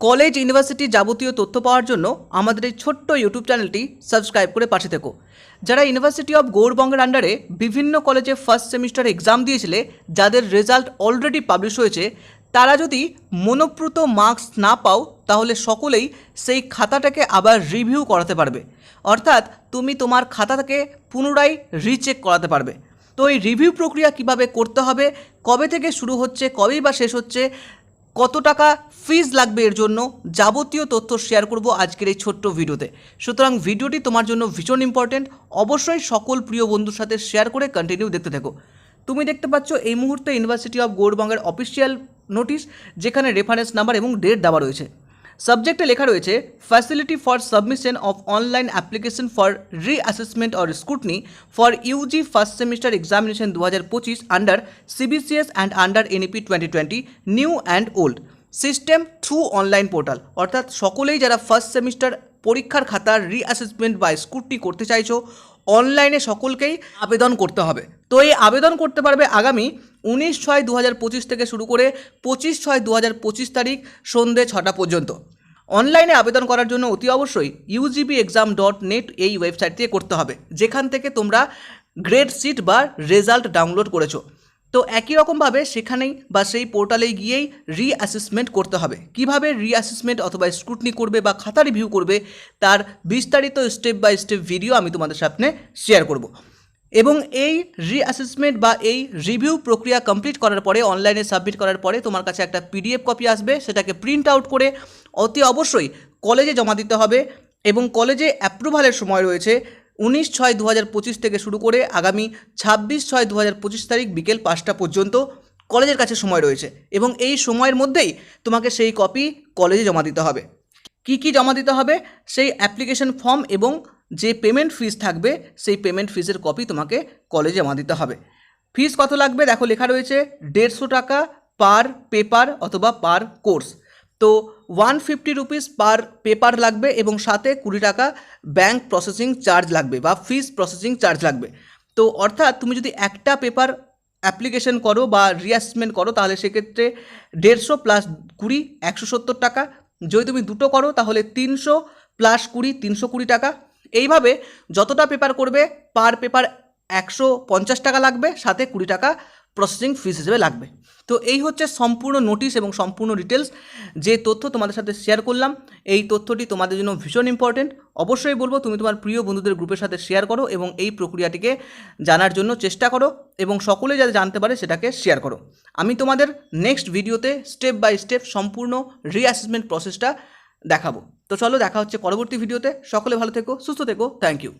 College, university যাবতীয় তথ্য পাওয়ার জন্য আমাদের এই ছোট্ট ইউটিউব চ্যানেলটি সাবস্ক্রাইব করে পাশে থেকো। যারা ইউনিভার্সিটি অফ গৌরবঙ্গের আন্ডারে বিভিন্ন কলেজে ফার্স্ট সেমিস্টার এক্সাম দিয়েছিলে, যাদের রেজাল্ট অলরেডি পাবলিশ হয়েছে, তারা যদি মনোপ্রুত মার্কস না পাও, তাহলে সকলেই সেই খাতাটাকে আবার রিভিউ করাতে পারবে। অর্থাৎ তুমি তোমার খাতাটাকে পুনরায় রিচেক করাতে পারবে। তো এই রিভিউ প্রক্রিয়া কীভাবে করতে হবে, কবে থেকে শুরু হচ্ছে, কবেই বা শেষ হচ্ছে কত টাকা ফিজ লাগবে এর জন্য যাবতীয় তথ্য শেয়ার করব আজকের এই ছোট্ট ভিডিওতে। সুতরাং ভিডিওটি তোমার জন্য ভীষণ ইম্পর্টেন্ট অবশ্যই সকল প্রিয় বন্ধুর সাথে শেয়ার করে কন্টিনিউ দেখতে থাকো। তুমি দেখতে পাচ্ছ এই মুহূর্তে ইউনিভার্সিটি অফ গৌরবঙ্গের অফিসিয়াল নোটিশ যেখানে রেফারেন্স নাম্বার এবং ডেট দেওয়া রয়েছে। সাবজেক্টে লেখা রয়েছে facility for submission of online application for reassessment or scrutiny for UG first semester examination দু হাজার পঁচিশ under CBCS and under NEP twenty twenty new and old system through online portal অর্থাৎ সকলেই যারা ফার্স্ট সেমিস্টার পরীক্ষার খাতার reassessment বা scrutiny করতে চাইছো অনলাইনে সকলকেই আবেদন করতে হবে। তো এই আবেদন করতে পারবে আগামী উনিশ ছয় দু থেকে শুরু করে পঁচিশ ছয় দু তারিখ সন্ধে ছটা পর্যন্ত। অনলাইনে আবেদন করার জন্য অতি অবশ্যই ইউজিবি এক্সাম ডট নেট এই ওয়েবসাইট থেকে করতে হবে, যেখান থেকে তোমরা গ্রেড সিট বা রেজাল্ট ডাউনলোড করেছ। তো একই রকমভাবে সেখানেই বা সেই পোর্টালে গিয়েই রি অ্যাসেসমেন্ট করতে হবে। কীভাবে রি অ্যাসেসমেন্ট অথবা স্ক্রুটনি করবে বা খাতা রিভিউ করবে তার বিস্তারিত স্টেপ বাই স্টেপ ভিডিও আমি তোমাদের সামনে শেয়ার করব। এবং এই রিঅ্যাসেসমেন্ট বা এই রিভিউ প্রক্রিয়া কমপ্লিট করার পরে অনলাইনে সাবমিট করার পরে তোমার কাছে একটা পিডিএফ কপি আসবে। সেটাকে প্রিন্ট আউট করে অতি অবশ্যই কলেজে জমা দিতে হবে এবং কলেজে অ্যাপ্রুভালের সময় রয়েছে উনিশ ছয় দু হাজার পঁচিশ থেকে শুরু করে আগামী ছাব্বিশ ছয় দু হাজার পঁচিশ তারিখ বিকেল পাঁচটা পর্যন্ত কলেজের কাছে সময় রয়েছে এবং এই সময়ের মধ্যেই তোমাকে সেই কপি কলেজে জমা দিতে হবে। কি কি জমা দিতে হবে? সেই অ্যাপ্লিকেশন ফর্ম এবং যে পেমেন্ট ফিস থাকবে, সেই পেমেন্ট ফিসের কপি তোমাকে কলেজে জমা দিতে হবে। ফিস কত লাগবে? দেখো লেখা রয়েছে দেড়শো টাকা পার পেপার অথবা পার কোর্স। তো one fifty rupees per paper লাগবে এবং সাথে কুড়ি টাকা ব্যাংক প্রসেসিং চার্জ লাগবে বা ফিস প্রসেসিং চার্জ লাগবে। তো অর্থাৎ তুমি যদি একটা পেপার অ্যাপ্লিকেশন করো বা রিঅ্যাসমেন্ট করো, তাহলে সেক্ষেত্রে দেড়শো প্লাস কুড়ি, একশো সত্তর টাকা। যদি তুমি দুটো করো, তাহলে তিনশো প্লাস কুড়ি, তিনশো কুড়ি টাকা। এইভাবে যতটা পেপার করবে পার পেপার একশো পঞ্চাশ টাকা লাগবে, সাথে কুড়ি টাকা প্রসেসিং ফিস হিসেবে লাগবে। তো এই হচ্ছে সম্পূর্ণ নোটিশ এবং সম্পূর্ণ ডিটেলস যে তথ্য তোমাদের সাথে শেয়ার করলাম, এই তথ্যটি তোমাদের জন্য ভীষণ ইম্পর্টেন্ট অবশ্যই বলব, তুমি তোমার প্রিয় বন্ধুদের গ্রুপের সাথে শেয়ার করো এবং এই প্রক্রিয়াটিকে জানার জন্য চেষ্টা করো এবং সকলে যাতে জানতে পারে সেটাকে শেয়ার করো। আমি তোমাদের নেক্সট ভিডিওতে স্টেপ বাই স্টেপ সম্পূর্ণ রিঅ্যাসেসমেন্ট প্রসেসটা দেখাবো। তো চলো, দেখা হচ্ছে পরবর্তী ভিডিওতে সকলে ভালো থেকো, সুস্থ থেকো। Thank you